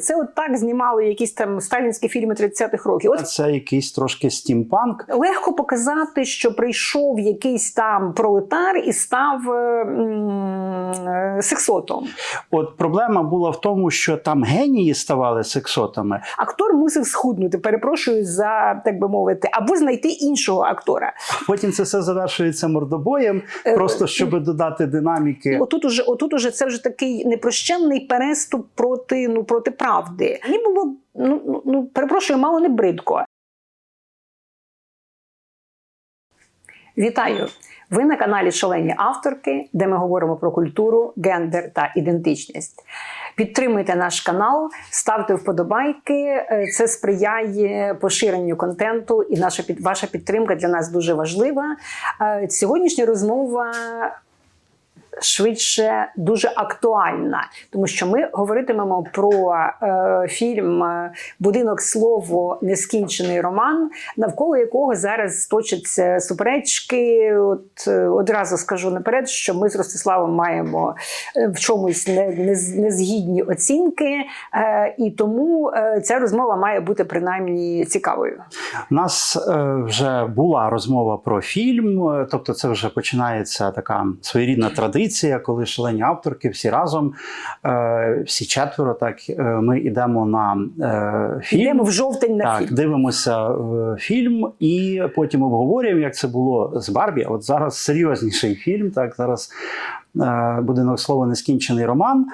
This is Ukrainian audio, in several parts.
знімали. Це от так знімали якісь там сталінські фільми 30-х років. От Це якийсь трошки стімпанк. легко показати, що прийшов якийсь там пролетар і став е, е, сексотом. От проблема була в тому, що там генії ставали сексотами. Актор мусив схуднути, перепрошую за так би мовити, або знайти іншого актора. Потім це все завершується мордобоєм, Е, просто щоб додати динаміки. Отут уже, отут уже це вже такий непрощенний переступ проти, ну, проти правди. Мені було ну, ну, ну перепрошую, мало не бридко. Вітаю! Ви на каналі Шалені авторки, де ми говоримо про культуру, гендер та ідентичність. Підтримуйте наш канал, ставте вподобайки. Е, Це сприяє поширенню контенту, і наша ваша підтримка для нас дуже важлива. Е, Сьогоднішня розмова швидше дуже актуальна, тому що ми говоритимемо про е, фільм е, Будинок слово нескінчений роман, навколо якого зараз точаться суперечки. От е, одразу скажу наперед, що ми з Ростиславом маємо е, в чомусь не, не, незгідні оцінки, е, і тому ця розмова має бути принаймні цікавою. У нас е, вже була розмова про фільм, тобто це вже починається така своєрідна традиція, коли шалені авторки всі разом, е, всі четверо, так е, ми йдемо на е, фільм. Йдемо в жовтень на Так, фільм. дивимося фільм і потім обговорюємо, як це було з Барбі. От зараз серйозніший фільм. Так, зараз будинок слова нескінчений роман.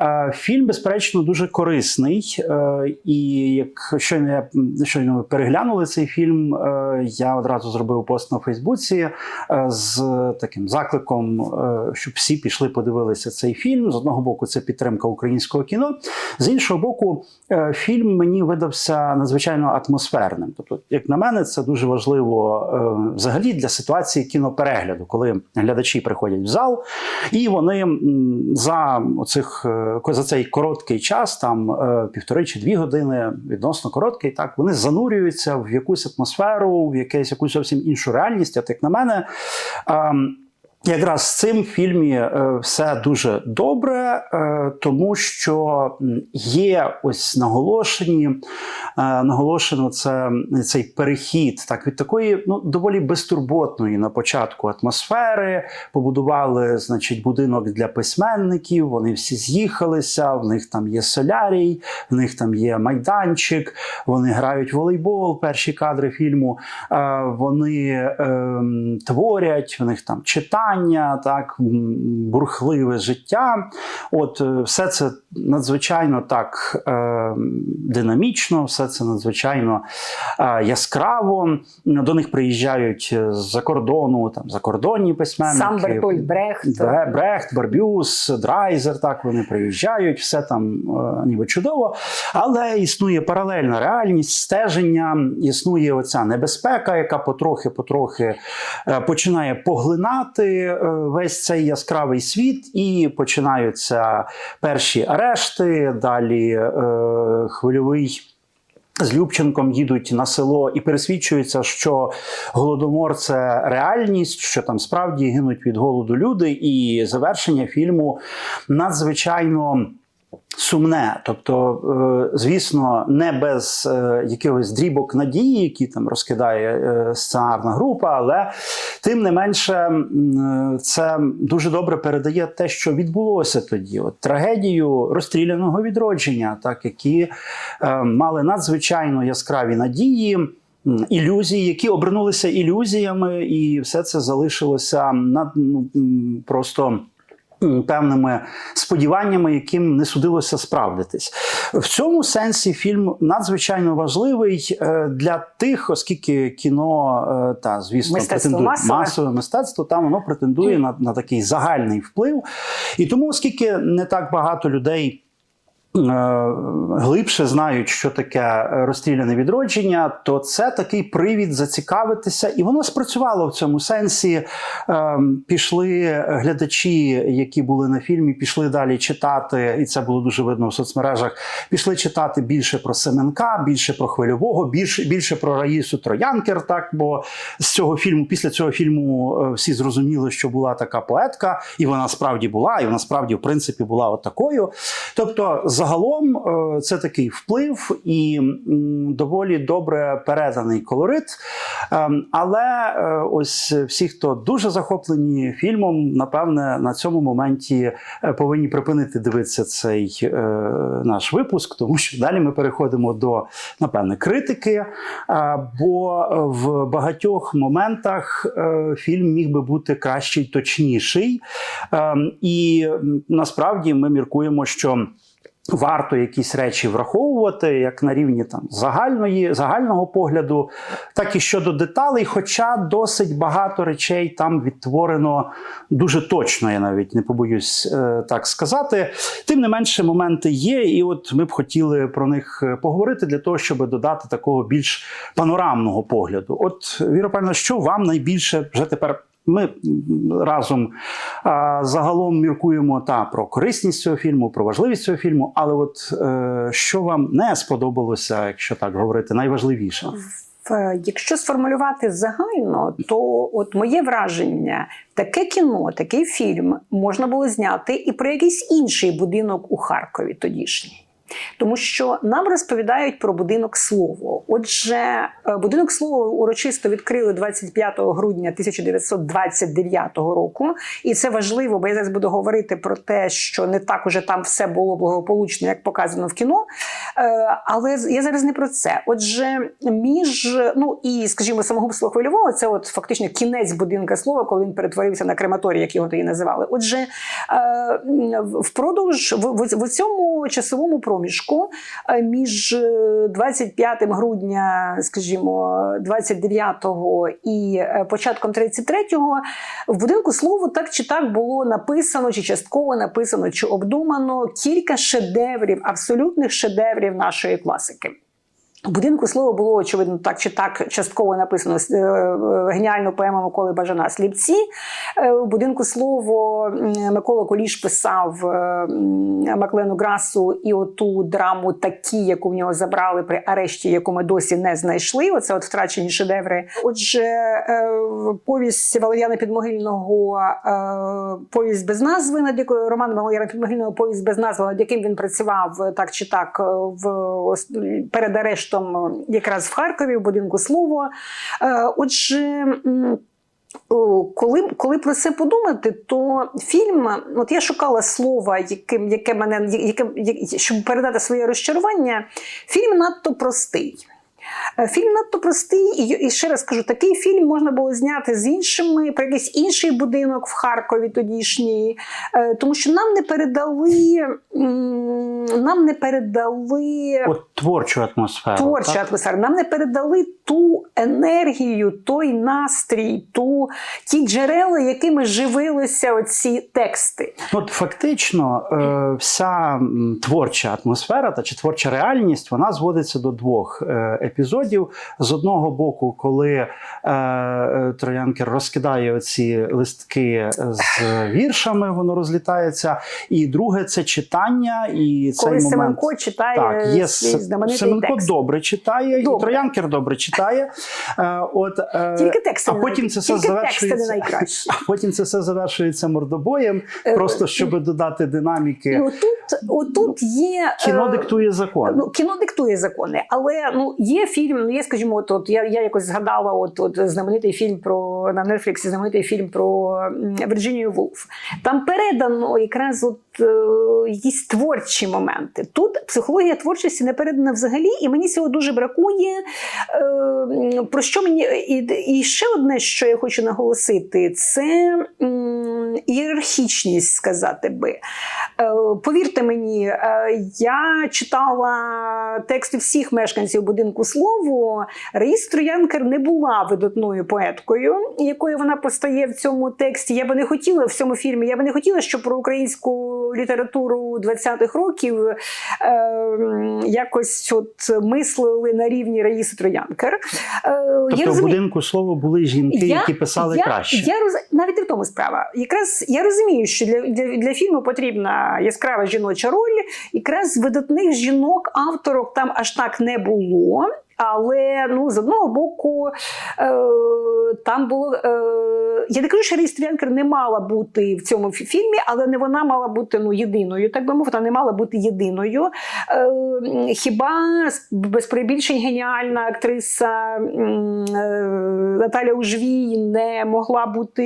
Е, фільм, безперечно, дуже корисний. Е, і як щойно я щойно переглянули цей фільм, е, я одразу зробив пост на Фейсбуці е, з таким закликом, е, щоб всі пішли подивилися цей фільм. З одного боку, це підтримка українського кіно. З іншого боку, е, фільм мені видався надзвичайно атмосферним. Тобто, як на мене, це дуже важливо е, взагалі для ситуації кіноперегляду, коли глядачі приходять в зал, і вони за оцих е, за цей короткий час, там е, півтори чи дві години, відносно короткий, так вони занурюються в якусь атмосферу, в якесь якусь зовсім іншу реальність. От як на мене. Якраз з цим в фільмі е, все дуже добре, е, тому що є ось наголошені, е, наголошено це цей перехід так від такої ну доволі безтурботної на початку атмосфери. Побудували, значить, будинок для письменників. Вони всі з'їхалися. В них там є солярій, в них там є майданчик. Вони грають в волейбол. Перші кадри фільму. Вони ем, творять, в них там читання, так бурхливе життя. От е, все це надзвичайно так е, динамічно, все це надзвичайно е, яскраво. До них приїжджають з-за кордону, там закордонні письменники. Сам Бертольд Брехт. Брехт, Барбюс, Драйзер, так вони приїжджають, все там е, ніби чудово. Але існує паралельна реальність, стеження, існує оця небезпека, яка потрохи-потрохи е, починає поглинати е, весь цей яскравий світ, і починаються перші арешти, далі е, хвильовий. З Любченком їдуть на село і пересвідчується, що голодомор це реальність, що там справді гинуть від голоду люди, і завершення фільму надзвичайно. Сумне, тобто, е, звісно, не без е, якихось дрібок надії, які там розкидає е, сценарна група, але тим не менше це дуже добре передає те, що відбулося тоді. От трагедію розстріляного відродження, так які мали надзвичайно яскраві надії. Ілюзії, які обернулися ілюзіями, і все це залишилося над ну, просто певними сподіваннями, яким не судилося справдитись. В цьому сенсі фільм надзвичайно важливий е, для тих, оскільки кіно е, та звісно Мистецтво претендує масове. масове мистецтво, там воно претендує на, на такий загальний вплив. І тому, оскільки не так багато людей. Е, Глибше знають, що таке розстріляне відродження, то це такий привід зацікавитися, і воно спрацювало в цьому сенсі. Е, Пішли глядачі, які були на фільмі, пішли далі читати, і це було дуже видно в соцмережах. Пішли читати більше про Семенка, більше про хвильового, більше, більше про Раїсу Троянкер. Так, бо з цього фільму, після цього фільму, е, всі зрозуміли, що була така поетка, і вона справді була, і вона справді, в принципі, була от такою. Тобто, загалом е, це такий вплив і доволі добре переданий колорит. Ем, Але е, ось всі, хто дуже захоплені фільмом, напевне, на цьому моменті е, повинні припинити дивитися цей наш випуск, тому що далі ми переходимо до напевне критики. Бо в багатьох моментах фільм міг би бути кращий, точніший. Ем, І насправді ми міркуємо, що. Варто якісь речі враховувати як на рівні там загальної загального погляду, так і щодо деталей. Хоча досить багато речей там відтворено дуже точно, я навіть не побоюсь е, так сказати. Тим не менше, моменти є, і от ми б хотіли про них е, поговорити для того, щоб додати такого більш панорамного погляду. От Віра Павлівна, що вам найбільше вже тепер ми разом а, загалом міркуємо та про корисність цього фільму, про важливість цього фільму. Але от е, що вам не сподобалося, якщо так говорити, найважливіше? Якщо сформулювати загально, то от моє враження, таке кіно, такий фільм можна було зняти і про якийсь інший будинок у Харкові тодішній. Тому що нам розповідають про будинок слово. Отже, е, будинок слово урочисто відкрили 25 грудня 1929 року, і це важливо, бо я зараз буду говорити про те, що не так уже там все було благополучно, як показано в кіно. Е, Але я зараз не про це. Отже, між ну і скажімо, самогубство хвильового, це от фактично кінець будинка слова, коли він перетворився на крематорій, як його тоді називали. Отже, е, впродовж в, в, в цьому часовому проміжку е, між е, 25 грудня, скажімо, 29-го і е, початком 33-го в будинку слово так чи так було написано, чи частково написано, чи обдумано кілька шедеврів, абсолютних шедеврів нашої класики. Будинку слово було очевидно так чи так частково написано е, е, геніальну поему Миколи Бажана Сліпці. Е, У будинку слово Микола Коліш писав е, Маклену Грасу і оту драму такі, яку в нього забрали при арешті, яку ми досі не знайшли. Оце от втрачені шедеври. Отже, е, повість Валеріана Підмогильного, е, повість без назви, над якою роман Валеріана Підмогильного, повість без назви, над яким він працював е, так чи так е, в перед арештом е, якраз в Харкові, в будинку слово. Е, Отже. Коли, коли про це подумати, то фільм, от я шукала слова, яким, яке мене, яке, щоб передати своє розчарування, фільм надто простий. Е, Фільм надто простий, і, і ще раз кажу, такий фільм можна було зняти з іншими, про якийсь інший будинок в Харкові тодішній, е, тому що нам не передали, нам не передали От творчу атмосферу. Творчу так? атмосфера. Нам не передали ту енергію, той настрій, ту, ті джерела, якими живилися оці тексти. От фактично, е, вся творча атмосфера та чи творча реальність вона зводиться до двох е, епізодів. З одного боку, коли е, Троянкер розкидає оці листки з віршами, воно розлітається. І друге це читання. І цей Коли момент Семенко читає так, є свій знаменитий Семенко текст. добре читає, і Троянкер добре читає. Е, от, е, Тільки тексти а потім це все завершується. А потім це все завершується мордобоєм, Е, просто щоб додати динаміки. отут, отут є Кіно диктує закон. Ну, кіно диктує закони, але ну є фільм. Ну є, скажімо, от, от я, я якось згадала, от, от знаменитий фільм про на Нетфліксі, знаменитий фільм про Вірджинію Вулф. Там передано якраз от якісь творчі моменти. Тут психологія творчості не передана взагалі, і мені цього дуже бракує. Е, про що мені і, і ще одне, що я хочу наголосити, це ієрархічність, сказати би. Е, Повірте мені, е, я читала тексти всіх мешканців будинку слово. Раїс Троянкер не була видатною поеткою, якою вона постає в цьому тексті. Я би не хотіла в цьому фільмі. Я би не хотіла, щоб про українську літературу 20-х років е, якось от мислили на рівні Раїси Троянкер. Е, Тобто в будинку слово були жінки, які писали я, краще. Я роз... навіть і в тому справа. Якраз я розумію, що для, для, для фільму потрібна яскрава жіноча роль. Якраз видатних жінок, авторок там аж так не було. Але ну з одного боку, е, там було. Е, я не кажу, що Рей Стрянкер не мала бути в цьому фільмі, але не вона мала бути ну, єдиною, так би мовити, вона не мала бути єдиною. Е, хіба без перебільшень геніальна актриса е, Наталя Ужвій не могла бути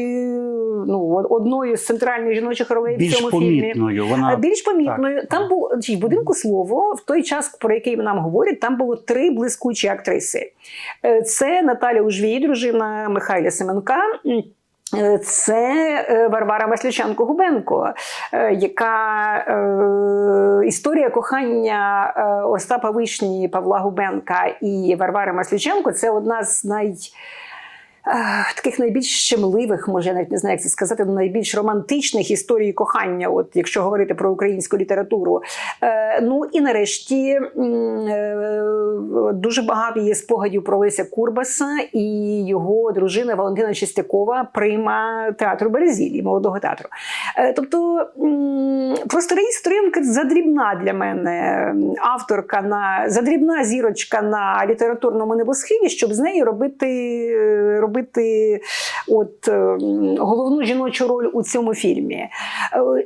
ну, одною з центральних жіночих ролей в цьому фільмі? помітною. А Вона Більш помітною. Там був чи в будинку слово в той час, про який нам говорять, там було три блискучі актриси. Е, Це Наталя Ужвій, дружина Михайля Семенка. Е, Це е, Варвара Масляченко Губенко, е, яка історія кохання Остапа Вишні, Павла Губенка і Варвари Масляченко це одна з най. Таких найбільш щемливих, може, я навіть не знаю, як це сказати, ну, найбільш романтичних історій кохання, от якщо говорити про українську літературу. Е, ну і нарешті е, дуже багато є спогадів про Леся Курбаса і його дружина Валентина Чистякова, прима театру Березілі, молодого театру. Е, тобто просто Сторінка задрібна для мене авторка на задрібна зірочка на літературному небосхилі, щоб з нею робити, робити от, е, головну жіночу роль у цьому фільмі. Е,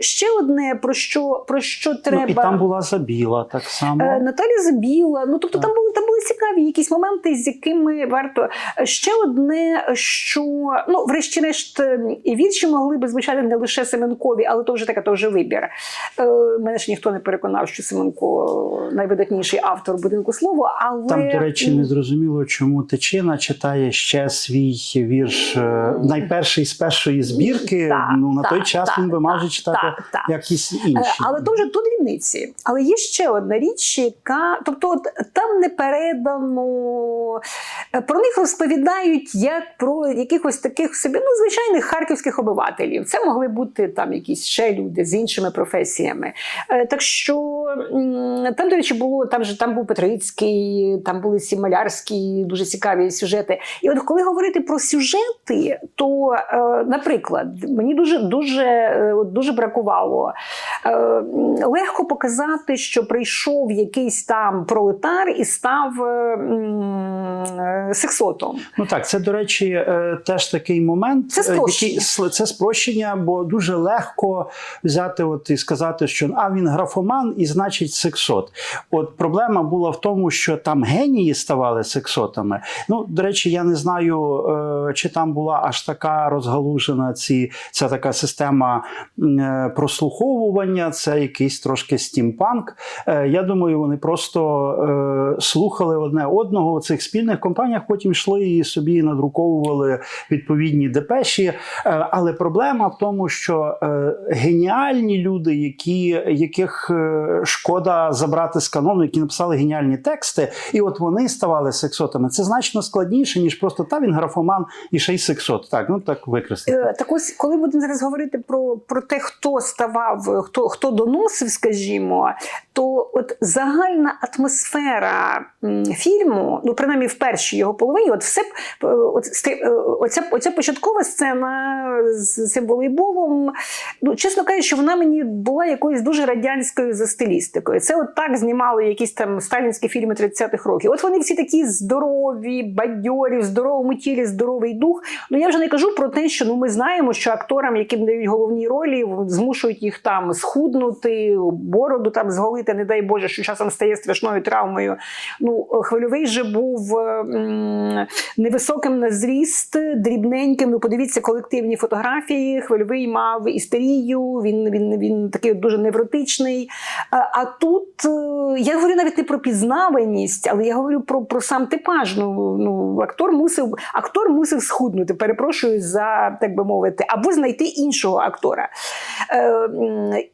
Ще одне про що, про що треба. ну, і там була забіла так само. Е, Наталя Забіла. Ну тобто Так. там були там були цікаві якісь моменти, з якими варто Е, ще одне, що ну, врешті-решт, е, і вірші могли би звучати не лише Семенкові, але то вже таке, то вже вибір. Мене ж ніхто не переконав, що Семенко найвидатніший автор будинку слова, але Там, до речі, не зрозуміло, чому Тичина читає ще свій вірш е, найперший з першої збірки. Так, ну на той час так, він би так, же читати так, так. якісь Е, інші. Але вже тут дрібниці. Але є ще одна річ, яка тобто, от, там не передано е, про них розповідають як про якихось таких собі ну, звичайних харківських обивателів. Це могли бути там якісь ще люди з іншими професіями. Так що там, до речі, було там же там був Петрицький, там були ці малярські дуже цікаві сюжети. І от коли говорити про сюжети, то, е, наприклад, мені дуже дуже, е, дуже бракувало е, легко показати, що прийшов якийсь там пролетар і став сексотом. Ну так, це до речі, е, теж такий момент. Це е, спрощення. який це спрощення, бо дуже легко взяти от і сказати, що а він графоман і значить сексот. От проблема була в тому, що там генії ставали сексотами. Ну, до речі, я не знаю, е, чи там була аж така розгалужена ці, ця така система прослуховування, це якийсь трошки стімпанк. Я думаю, вони просто слухали одне одного в цих спільних компаніях, потім йшли і собі надруковували відповідні депеші. Е, Але проблема в тому, що е, геніальні люди, які, яких е, шкода забрати з канону, які написали геніальні тексти, і от вони ставали сексотами. Це значно складніше, ніж просто та він графоман і ще й сексот. Так, ну так викреслити. Так ось, коли будемо зараз говорити про, про те, хто ставав, хто, хто доносив, скажімо, то от загальна атмосфера фільму, ну принаймні в першій його половині, от все е, е, оця, оця початкова сцена з цим волейболом, ну чесно кажучи, вона мені була якоюсь дуже радянською за стилістикою. Це от так знімали якісь там сталінські фільми 30-х років. От вони всі такі здорові, бадьорі, в здоровому тілі, здоровий дух. Ну я вже не кажу про те, що ну ми знаємо, що акторам, яким дають головні ролі, змушують їх там схуднути, бороду там зголити, не дай Боже, що часом стає страшною травмою. Ну, хвильовий же був е, м, невисоким на зріст, дрібненьким. Ну, подивіться колективні фотографії. Хвильовий мав істерію, він, він, він такий дуже невротичний. А, тут е, я говорю навіть не про пізнаваність, але я говорю про, про сам типаж. Ну, ну, актор мусив, актор мусив схуднути, перепрошую за так би мовити, або знайти іншого актора. Е,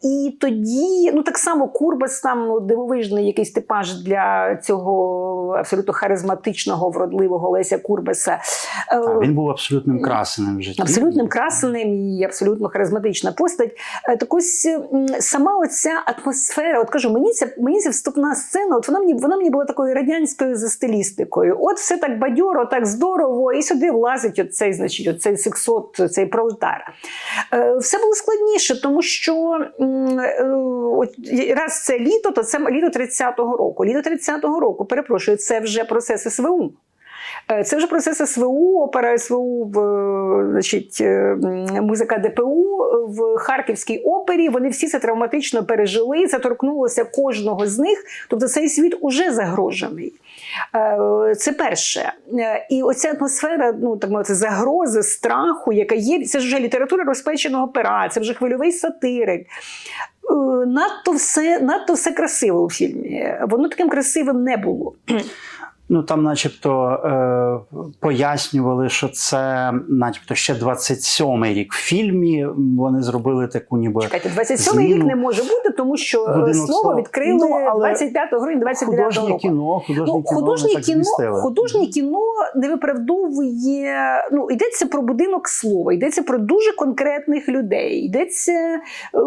і тоді, ну так само Курбас там ну, дивовижний якийсь типаж для цього абсолютно харизматичного, вродливого Леся Курбаса. Е, Так, він був абсолютним красеним в житті. Абсолютним Так. красенем і абсолютно харизматична постать. Е, Так ось сама оця атмосфера, от кажу, мені ця мені ця вступна сцена, от вона мені вона мені була такою радянською за стилістикою. От все так бадьоро, так здорово, і сюди влазить оцей, значить, оцей сексот, цей пролетар. Е, Все було складніше, тому що от раз це літо, то це літо 30-го року. Літо 30-го року, перепрошую, це вже процес СВУ. Е, Це вже процес СВУ, опера СВУ, е, значить, е, музика ДПУ в Харківській опері. Вони всі це травматично пережили. Це торкнулося кожного з них. Тобто цей світ уже загрожений. Це перше. І оця атмосфера, ну так мовити, загрози, страху, яка є, це вже література розпеченого пера, це вже хвильовий сатирик. Надто все, надто все красиво у фільмі. Воно таким красивим не було. Ну там, начебто, е, пояснювали, що це, начебто, ще 27-й рік в фільмі. Вони зробили таку, ніби Чекайте, 27 рік не може бути, тому що е, Годинок слово відкрили Ну, але 25 грудня 29 художнє року. кіно, художнє Ну, кіно, художнє так кіно, змістили. художнє кіно не виправдовує. Ну йдеться про будинок слова, йдеться про дуже конкретних людей. Йдеться. е,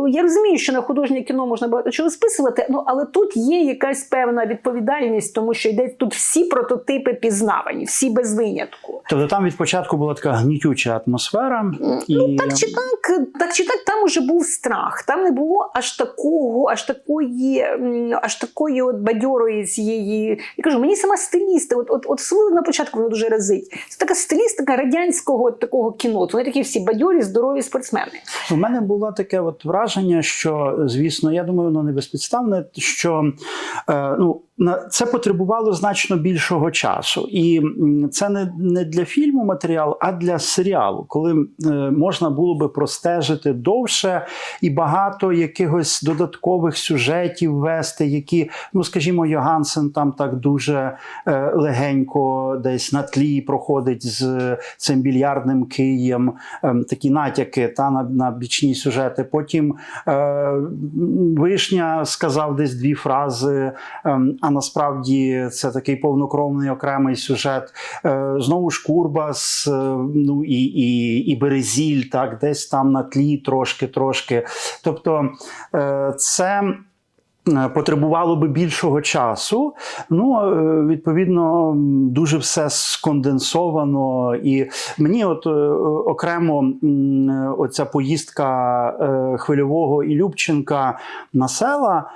Я розумію, що на художнє кіно можна багато чого списувати, ну але тут є якась певна відповідальність, тому що йде тут всі прототипи пізнавані, всі без винятку. Тобто там від початку була така гнітюча атмосфера. І... Ну, так чи так, так чи так, там уже був страх. Там не було аж такого, аж такої, аж такої от бадьорої цієї. Я кажу, мені сама стиліста, от, от, от особливо на початку вона дуже разить. Це така стилістика радянського от такого кіно. Вони такі всі бадьорі, здорові спортсмени. У мене було таке от враження, що звісно, я думаю, воно не безпідставне, що е, ну. Це потребувало значно більшого часу, і це не, не для фільму матеріал, а для серіалу, коли е, можна було би простежити довше і багато якихось додаткових сюжетів вести, які, ну скажімо, Йогансен там так дуже е, легенько десь на тлі проходить з цим більярдним києм, ем, такі натяки та на, на бічні сюжети. Потім е, Вишня сказав десь дві фрази, ем, насправді це такий повнокровний окремий сюжет. Е, знову ж Курбас, е, ну і, і, і Березіль, так, десь там на тлі трошки-трошки. Тобто е, це. Потребувало би більшого часу. Ну, відповідно, дуже все сконденсовано. І мені, от окремо, оця поїздка хвильового і Любченка на села,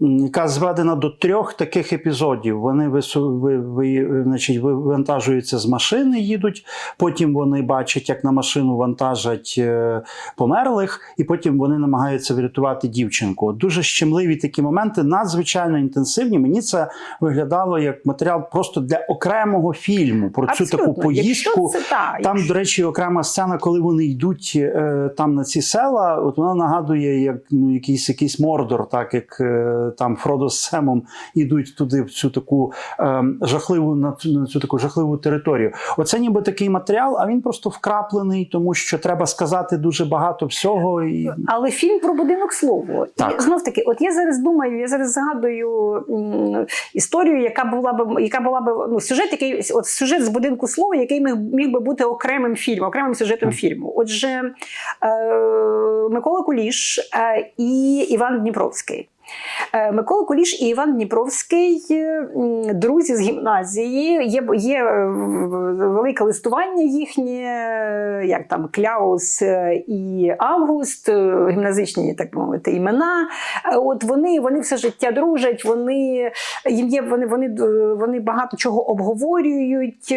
яка зведена до трьох таких епізодів. Вони вису, ви, ви, значить, вивантажуються з машини, їдуть. Потім вони бачать, як на машину вантажать е, померлих, і потім вони намагаються врятувати дівчинку. Дуже щемливі такі моменти, надзвичайно інтенсивні. Мені це виглядало як матеріал просто для окремого фільму про цю таку поїздку. Це Там, якщо- до речі, окрема сцена, коли вони йдуть е, там на ці села, от вона нагадує як ну, якийсь, якийсь мордор, так як е, там Фродо з Семом ідуть туди, в цю таку е, жахливу на цю, на цю таку жахливу територію. Оце ніби такий матеріал, а він просто вкраплений, тому що треба сказати дуже багато всього. І... Але фільм про будинок слово. Так. І знов таки, от я зараз думаю, я зараз згадую м, історію, яка була б, яка була б ну, сюжет, який от сюжет з будинку слова, який міг, міг би бути окремим фільмом, окремим сюжетом фільму. Отже, е, Микола Куліш е, і Іван Дніпровський. Е, Микола Куліш і Іван Дніпровський, е, друзі з гімназії. Є, є е, велике листування їхнє, як там Кляус і Август, гімназичні, так мовити, імена. От вони, вони все життя дружать, вони, їм є, вони, вони, вони багато чого обговорюють.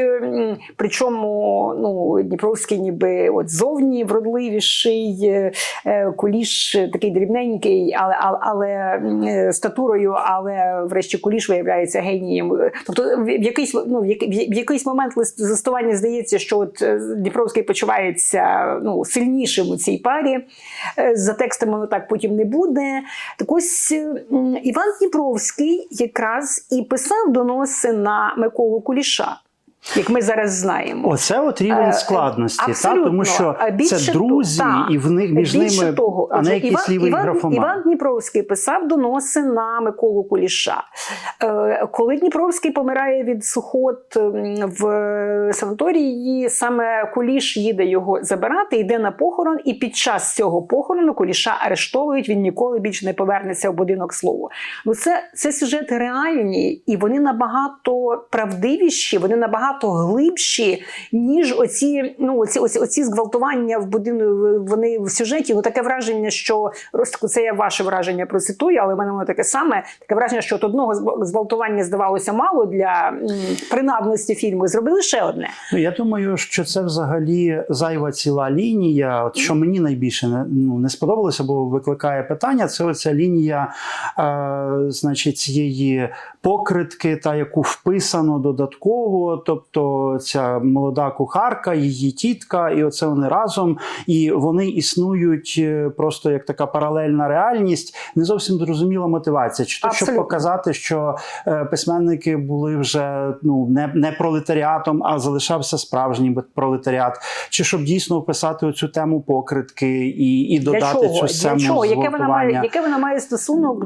Причому ну, Дніпровський ніби от зовні вродливіший, Куліш такий дрібненький, але, але, але статурою, але врешті Куліш виявляється генієм. Тобто в якийсь, ну, в який- в якийсь момент лист- листування здається, що от е, Дніпровський почувається ну, сильнішим у цій парі. Е, За текстом воно так потім не буде. Так ось е, Іван Дніпровський якраз і писав доноси на Миколу Куліша. Як ми зараз знаємо. Оце от Е, рівень складності, та, тому що А більше це друзі, так. і в них між Більше ними того, а не лівий Іван, графоман. Іван Дніпровський писав доноси на Миколу Куліша. Е, коли Дніпровський помирає від сухот в санаторії, саме Куліш їде його забирати, йде на похорон, і під час цього похорону Куліша арештовують. Він ніколи більше не повернеться в будинок слову. Ну це, це сюжети реальні, і вони набагато правдивіші, вони набагато глибші, ніж оці, ну, оці, оці, оці зґвалтування в будинку. Вони в сюжеті. Ну таке враження, що це я ваше враження процитую, але в мене воно таке саме. Таке враження, що от одного зґвалтування здавалося мало для принадності фільму. Зробили ще одне. Ну, я думаю, що це взагалі зайва ціла лінія. От що мені найбільше не, ну, не сподобалося, бо викликає питання. Це оця лінія, е, значить, цієї покритки, та яку вписано додатково. Тобто ця молода кухарка, її тітка, і оце вони разом, і вони існують е, просто як така паралельна реальність. Не зовсім зрозуміла мотивація. Чи то щоб показати, що е, письменники були вже ну не, не пролетаріатом, а залишався справжній пролетаріат, чи щоб дійсно описати оцю тему покритки і, і додати цю сцену? Яке вона має, яке вона має стосунок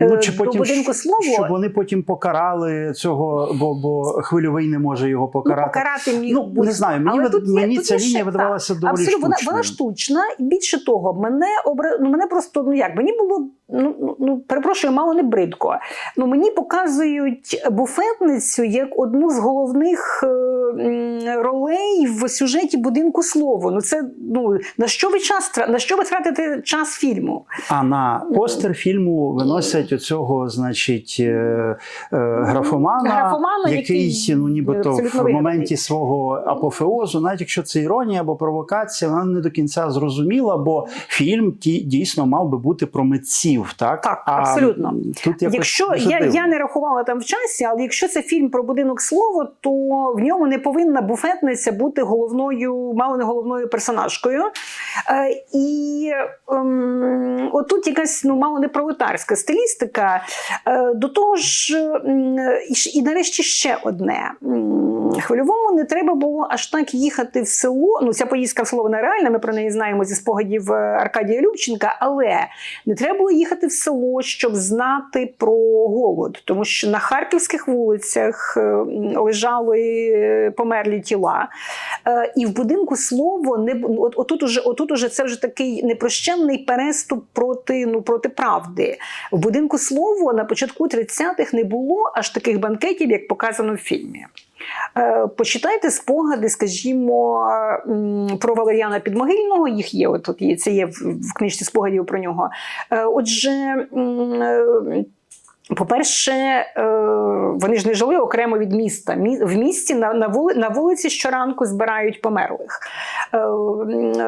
Ну, е, чи до потім, будинку слово? щоб вони потім покарали цього, бо, бо хвильовий не може його покарати. Ну, покарати міг Ну, не знаю, мені, Але тут мені є- тут ця є ще- лінія так, видавалася доволі Абсолютно, вона, штучною. вона штучна, і більше того, мене обра... ну, мене просто ну як мені було ну, ну, ну перепрошую, мало не бридко. Ну мені показують буфетницю як одну з головних е, ролей в сюжеті будинку слово. Ну це ну на що ви час на що ви тратите час фільму? А на постер фільму виносять оцього, значить, е, е, графомана, Графомана, який, який ну нібито в вигнаний. моменті свого апофеозу, навіть якщо це іронія або провокація, вона не до кінця зрозуміла, бо фільм ті дійсно мав би бути про митців. Так, Так, абсолютно. Тут якось Якщо я, я не рахувала там в часі, але якщо це фільм про будинок слово, то в ньому не повинна буфетниця бути головною, мало не головною персонажкою. Е, і ем, отут якась ну, мало не пролетарська стилістика. Е, до того ж, і, і нарешті ще одне. Хвильовому не треба було аж так їхати в село. Ну, ця поїздка в село вона реальна, ми про неї знаємо зі спогадів е, Аркадія Любченка, але не треба було їхати в село, щоб знати про голод, тому що на харківських вулицях е, лежали е, померлі тіла. І в будинку слово не от, отут уже, отут уже це вже такий непрощенний переступ проти, ну, проти правди. В будинку слово на початку 30-х не було аж таких банкетів, як показано в фільмі. Е, Почитайте спогади, скажімо, про Валеріана Підмогильного. Їх є, от от є, це є в, книжці спогадів про нього. Е, Отже, е, по-перше, е, вони ж не жили окремо від міста. В місті на, на, вули, на вулиці щоранку збирають померлих. Е,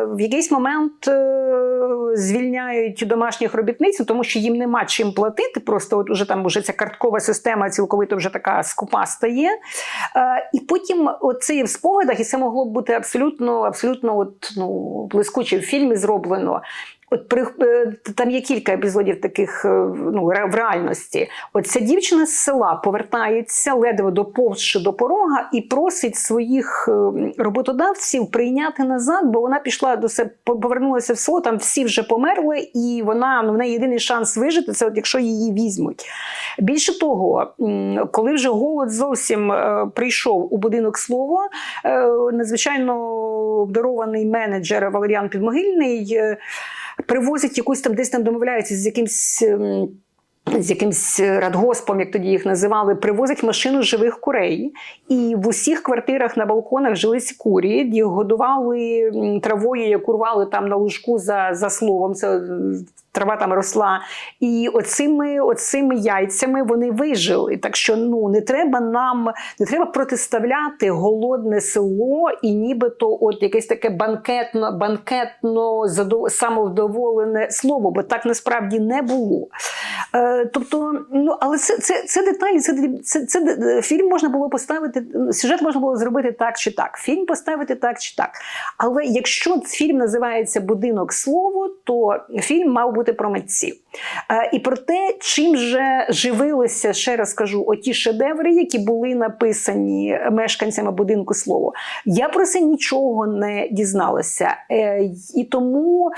В якийсь момент е, звільняють домашніх робітниць, тому що їм нема чим платити. Просто от уже там уже ця карткова система цілковито вже така скупа стає. І потім це є в спогадах, і це могло б бути абсолютно, абсолютно от, ну, блискуче в фільмі зроблено. От при е, там є кілька епізодів таких е, ну, в реальності. От ця дівчина з села повертається ледве доповзши до порога і просить своїх е, роботодавців прийняти назад, бо вона пішла до себе, повернулася в село, там всі вже померли, і вона ну, в неї єдиний шанс вижити це от якщо її візьмуть. Більше того, коли вже голод зовсім прийшов у будинок слово, е, надзвичайно обдарований менеджер Валеріан Підмогильний. Привозить якусь там, десь там домовляються з якимсь. ем, З якимсь радгоспом, як тоді їх називали, привозять машину живих курей, і в усіх квартирах на балконах жили ці курі, їх годували травою, яку рвали там на лужку за, за словом. Це трава там росла. І оцими, оцими яйцями вони вижили. Так що ну не треба нам не треба протиставляти голодне село і нібито от якесь таке банкетно, банкетно самовдоволене слово, бо так насправді не було. Е, тобто, ну але це, це, це деталі, це, це, це, фільм можна було поставити, сюжет можна було зробити так чи так, фільм поставити так чи так. Але якщо фільм називається Будинок слово, то фільм мав бути подумати про митців е, і про те, чим же живилися, ще раз кажу, оті шедеври, які були написані мешканцями будинку слово. Я про це нічого не дізналася. Е, І тому,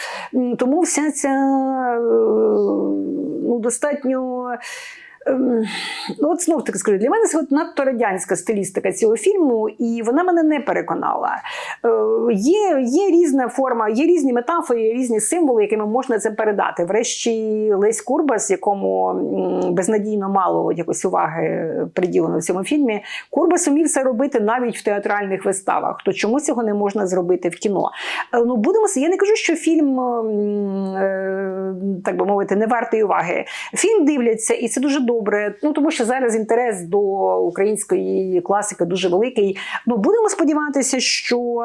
тому вся ця е, ну, достатньо. Ем, Ну, от знов таки скажу, для мене це надто радянська стилістика цього фільму, і вона мене не переконала. Е, є, є різна форма, є різні метафори, є різні символи, якими можна це передати. Врешті Лесь Курбас, якому безнадійно мало якось уваги приділено в цьому фільмі, Курбас умів це робити навіть в театральних виставах. То чому цього не можна зробити в кіно? Е, Ну, будемо я не кажу, що фільм, е, так би мовити, не вартий уваги. Фільм дивляться, і це дуже добре. Ну тому що зараз інтерес до української класики дуже великий. Ну будемо сподіватися, що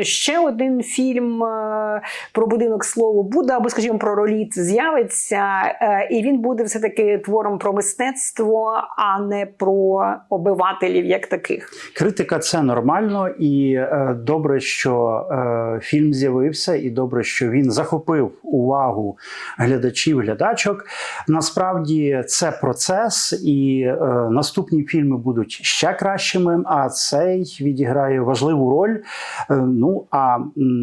ще один фільм е, про будинок слово буде, або, скажімо, про роліт з'явиться, е, і він буде все таки твором про мистецтво, а не про обивателів як таких. Критика це нормально, і е, добре, що фільм з'явився, і добре, що він захопив увагу глядачів, глядачок. Насправді це процес, і е, наступні фільми будуть ще кращими. А цей відіграє важливу роль. Е, ну а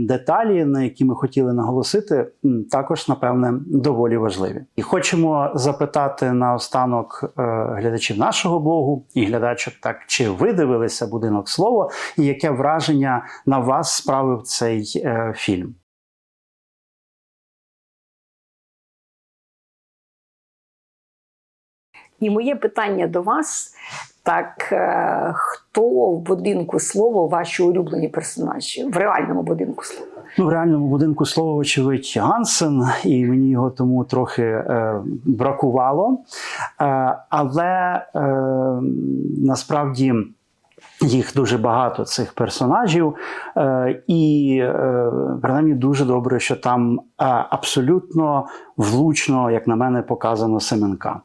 деталі, на які ми хотіли наголосити, також напевне доволі важливі. І хочемо запитати наостанок е, глядачів нашого блогу і глядачок, так чи ви дивилися будинок слово, і яке враження на вас справив цей е, фільм? І моє питання до вас: так, е, хто в будинку слово ваші улюблені персонажі в реальному будинку слова? Ну, в реальному будинку слова, очевидь, Гансен, і мені його тому трохи е, бракувало. Е, але е, насправді. Їх дуже багато цих персонажів, е, і е, принаймні дуже добре, що там абсолютно влучно, як на мене, показано Семенка.